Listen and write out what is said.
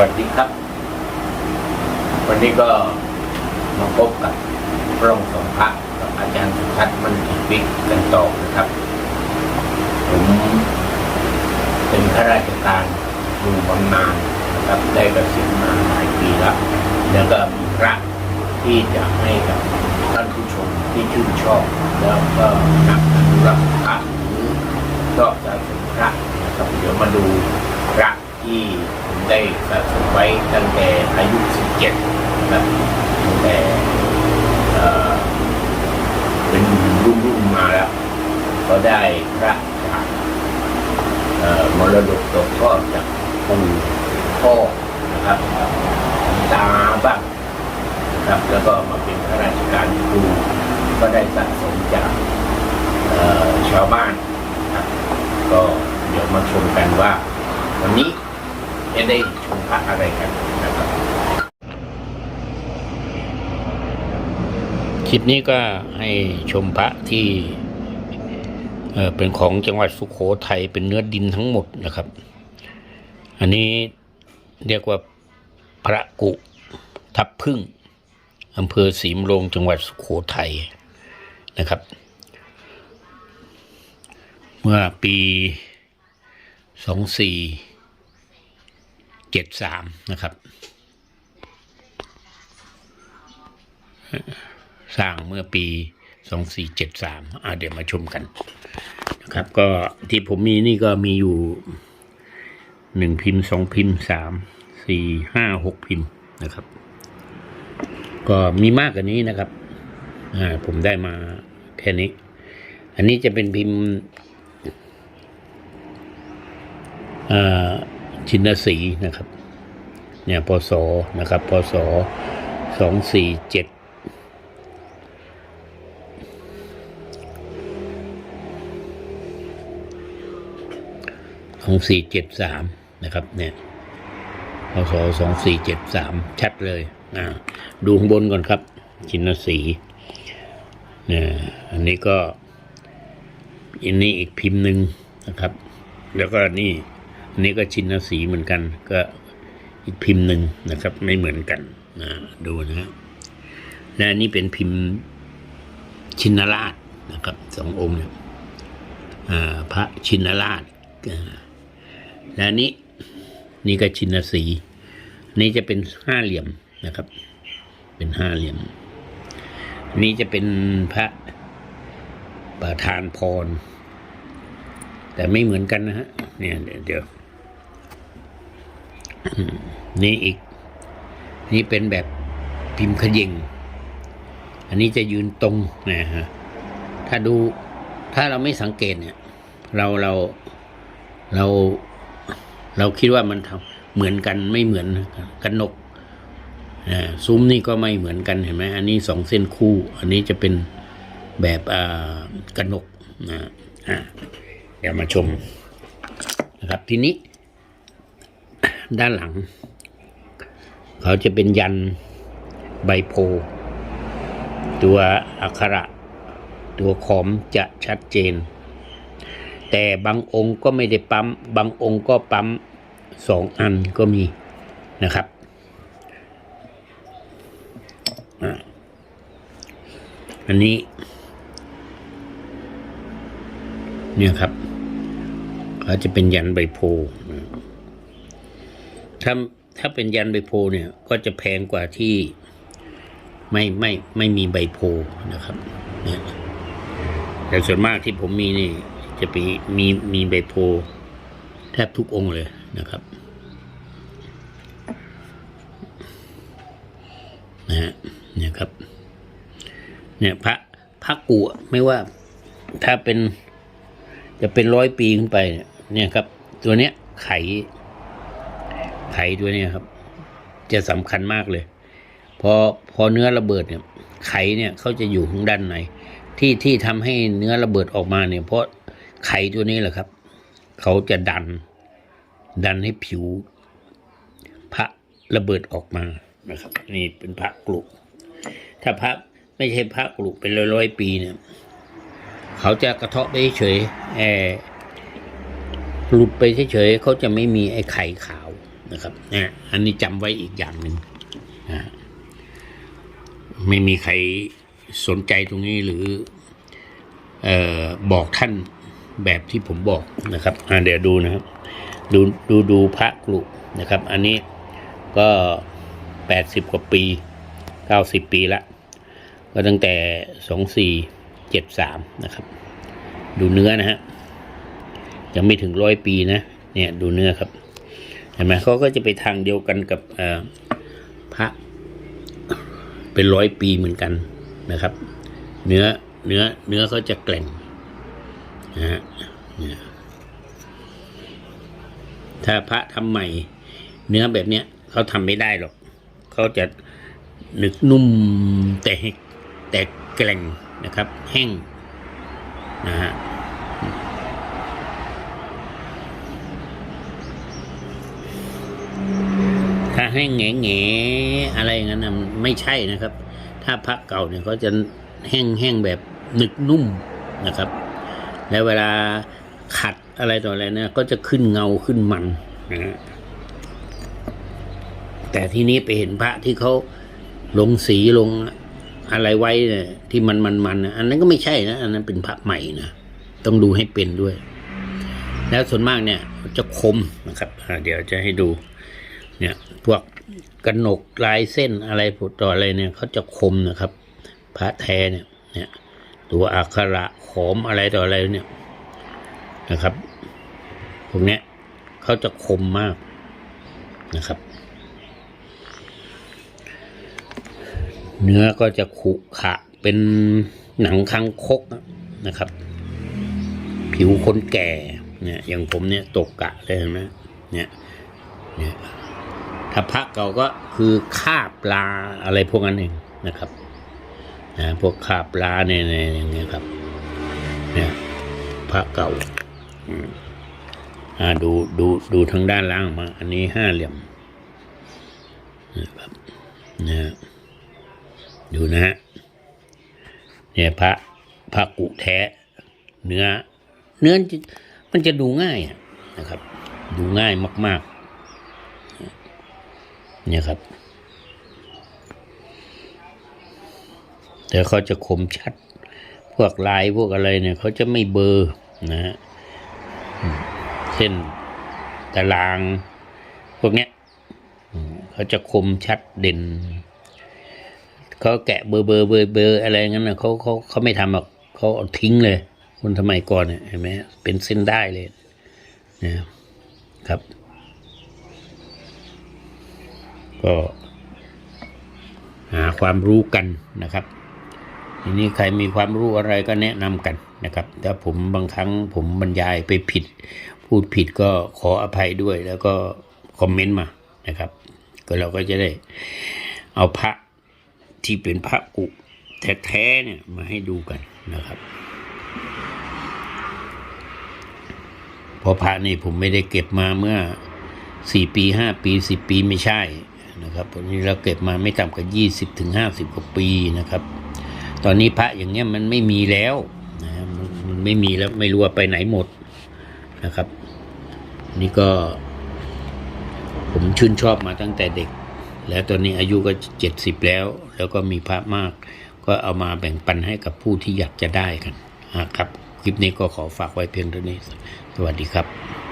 วัสดีครับ วันนี้ก็มาพบกับพระองค์สมพระกับอาจารย์สุทัศน์มันติวิกกันต่อนะครับ ผมเป็นข้าราชการอยู่บำนาญนะครับได้เกษียณมาหลายปีแล้ว แล้วก็มีพระที่จะให้กับท่านผู้ชมที่ชื่นชอบ แล้วก็นักอนุรักษ์พระหรือชอบสะสมพระนะครับเดี๋ยวมาดูพระที่ ได้สะสมไว้ตั้งแต่อายุ 17นะตั้งแต่เป็นรุ่นรุ่นๆมาแล้ว ก็ได้พระจากมรดกตกทอดจากปู่พ่อนะครับตาบ้างนะครับแล้วก็มาเป็นข้าราชการครูก็ได้สะสมจากชาวบ้านนะครับก็เดี๋ยวมาชมกันว่า วันนี้ จะได้ชมพระอะไรกันนะครับคลิปนี้ก็ให้ชมพระที่เอ่อเป็นของจังหวัดสุขโขทัยเป็นเนื้อดินทั้งหมดนะครับ อันนี้เรียกว่าพระกุทับพึ่งอำเภอศรีมโรงจังหวัดสุขโขทัยนะครับ เมื่อปีสองสี่ เจ็ดสามนะครับ สร้างเมื่อปี2473อ่าเดี๋ยวมาชมกันนะครับ ก็ที่ผมมีนี่ก็มีอยู่หนึ่งพิมพ์สองพิมพ์สามสี่ห้าหกพิมพ์นะครับ ก็มีมากกว่านี้นะครับอ่าผมได้มาแค่นี้ อันนี้จะเป็นพิมพ์อ่า ชินสีนะครับ เนี่ยพศนะครับพศสองสี่เจ็ดสองสี่เจ็ดสามนะครับ เนี่ยพศสองสี่เจ็ดสามชัดเลยอ่าดูข้างบนก่อนครับชินสีเนี่ยอันนี้ก็อันนี้อีกพิมพ์หนึ่งนะครับ แล้วก็นี่ อันนี้ก็ชินสีเหมือนกันก็อีกพิมพ์หนึ่งนะครับ ไม่เหมือนกันนะดูนะฮะและอันนี้เป็นพิมพ์ชินราชนะครับสององค์เนี่ยพระชินราชและนี้นี่ก็ชินสีนนี้จะเป็นห้าเหลี่ยมนะครับ เป็นห้าเหลี่ยมนนี้จะเป็นพระประธานพร แต่ไม่เหมือนกันนะฮะเนี่ยเดี๋ยวยว นี่อีก นี่เป็นแบบพิมพ์ขยิงอันนี้จะยืนตรงนะฮะถ้าดูถ้าเราไม่สังเกตเนี่ย เราเราเราเราคิดว่ามันทำเหมือนกันไม่เหมือนกันนกซุ้มนี่ก็ไม่เหมือนกันเห็นไหมอันนี้สองเส้นคู่ อันนี้จะเป็นแบบกระนกนะเดี๋ยวมาชมนะครับทีนี้ ด้านหลัง เขาจะเป็นยันใบโพ ตัวอักขระ ตัวขอมจะชัดเจน แต่บางองค์ก็ไม่ได้ปั๊ม บางองค์ก็ปั๊มสองอันก็มีนะครับอันนี้ เนี่ยครับเขาจะเป็นยันใบโพ ถ้าถ้าเป็นยันใบโพเนี่ยก็จะแพงกว่าที่ไม่ไม่ไม่มีใบโพนะครับเนี่ยแต่ส่วนมากที่ผมมีนี่ จะไปมีมีใบโพ แทบทุกองค์เลยนะครับนะฮะเนี่ยครับ เนี่ยพระพระกุอะไม่ว่าถ้าเป็น จะเป็นร้อยปีขึ้นไป เนี่ยเนี่ยครับ ตัวเนี้ยไข ไขตัวเนี้ยครับ จะสำคัญมากเลยพอพอเนื้อระเบิดเนี่ยไขเนี่ยเขาจะอยู่ข้างด้านในที่ที่ทำให้เนื้อระเบิดออกมาเนี่ย เพราะไขตัวนี้แหละครับ เขาจะดัน ดันให้ผิว พระระเบิดออกมานะครับ นี่เป็นพระกลุถ้าพระไม่ใช่พระกลุเป็นร้อยๆปีเนี่ย เขาจะกระเทาะไปเฉยแอหลุดไปเฉยเขาจะไม่มีไอ้ไข่ขาว นะครับเนี่ยอันนี้จำไว้อีกอย่างหนึ่งนะไม่มีใครสนใจตรงนี้หรือออบอกท่านแบบที่ผมบอกนะครับอ่าเดี๋ยวดูนะครับ ดูดูดูพระกลุนะครับ อันนี้ก็แปดสิบกว่าปีเก้าสิบปีละก็ตั้งแต่สองสี่เจ็ดสามนะครับ ดูเนื้อนะฮะยังไม่ถึงร้อยปีนะ เนี่ยดูเนื้อครับ ห็นไหมเขาก็จะไปทางเดียวกันกับพระ เป็นร้อยปีเหมือนกันนะครับ เนื้อเนื้อเนื้อเขาจะแกร่งนะฮะเนี่ยถ้าพระทำใหม่ เนื้อแบบเนี้ยเขาทำไม่ได้หรอกเขาจะหนึกนุ่มแต่แต่แกร่งนะครับ แห้งนะฮะ ถ้าให้แง่แง่อะไรอย่างนั้นไม่ใช่นะครับ ถ้าพระเก่าเนี่ยเขาจะแห้งแห้งแบบหนึกนุ่มนะครับ แล้วเวลาขัดอะไรต่ออะไรเนี่ยก็จะขึ้นเงาขึ้นมันนะแต่ที่นี้ไปเห็นพระที่เขาลงสีลงอะไรไว้เนี่ยที่มันมันมันอันนั้นก็ไม่ใช่นะ อันนั้นเป็นพระใหม่นะ ต้องดูให้เป็นด้วย แล้วส่วนมากเนี่ยจะคมนะครับเดี๋ยวจะให้ดูเนี่ยพวกกระหนกลายเส้นอะไรต่ออะไรเนี่ยเขาจะคมนะครับ พระแท้เนี่ยเนี่ยตัวอักขระขอมอะไรต่ออะไรเนี่ยนะครับพวกเนี้ยเขาจะคมมากนะครับ เนื้อก็จะขุขะเป็นหนังคังคกนะครับ ผิวคนแก่ เนี่ยอย่างผมเนี่ยตกกะเลยเห็นไหมเนี่ยเนี่ยถ้าพระเก่าก็คือคาบปลาอะไรพวกนั้นเองนะครับนะพวกคาบปลาเนี่ยอย่างเงี้ยครับ เนี่ยพระเก่าอ่าดูดูดูทางด้านล่างมา อันนี้ห้าเหลี่ยมนะครับเนี่ยดูนะฮะเนี่ยพระพระกุแท้เนื้อ เนื้อจ มันจะดูง่ายนะครับ ดูง่ายมาก ๆ เนี่ยครับ แต่เขาจะคมชัด พวกลายพวกอะไรเนี่ยเขาจะไม่เบอร์นะฮะเส้นตาราง พวกเนี้ยเขาจะคมชัดเด่นเขาแกะเบอร์เบอร์เบอร์เบอร์อะไรงั้นนะเขาเขาเขาไม่ทำหรอกเขาทิ้งเลย คนสมัยก่อนเนี่ยเห็นไหมเป็นเส้นได้เลยนะครับ ก็หาความรู้กันนะครับทีนี้ใครมีความรู้อะไรก็แนะนำกันนะครับถ้าผมบางครั้งผมบรรยายไปผิด พูดผิดก็ขออภัยด้วย แล้วก็คอมเมนต์มานะครับ ก็เราก็จะได้เอาพระที่เป็นพระกุแท้ๆเนี่ยมาให้ดูกันนะครับ เพราะพระนี่ผมไม่ได้เก็บมาเมื่อสี่ปีห้าปีสิบปีไม่ใช่นะครับวันนี้เราเก็บมาไม่ต่ำกว่ายี่สิบถึงห้าสิบกว่าปีนะครับ ตอนนี้พระอย่างเงี้ยมันไม่มีแล้วนะมันไม่มีแล้วไม่รู้ว่าไปไหนหมดนะครับ นี่ก็ ผมชื่นชอบมาตั้งแต่เด็ก แล้วตอนนี้อายุก็เจ็ดสิบแล้ว แล้วก็มีพระมาก ก็เอามาแบ่งปันให้กับผู้ที่อยากจะได้กันนะครับ คลิปนี้ก็ขอฝากไว้เพียงเท่านี้ สวัสดีครับ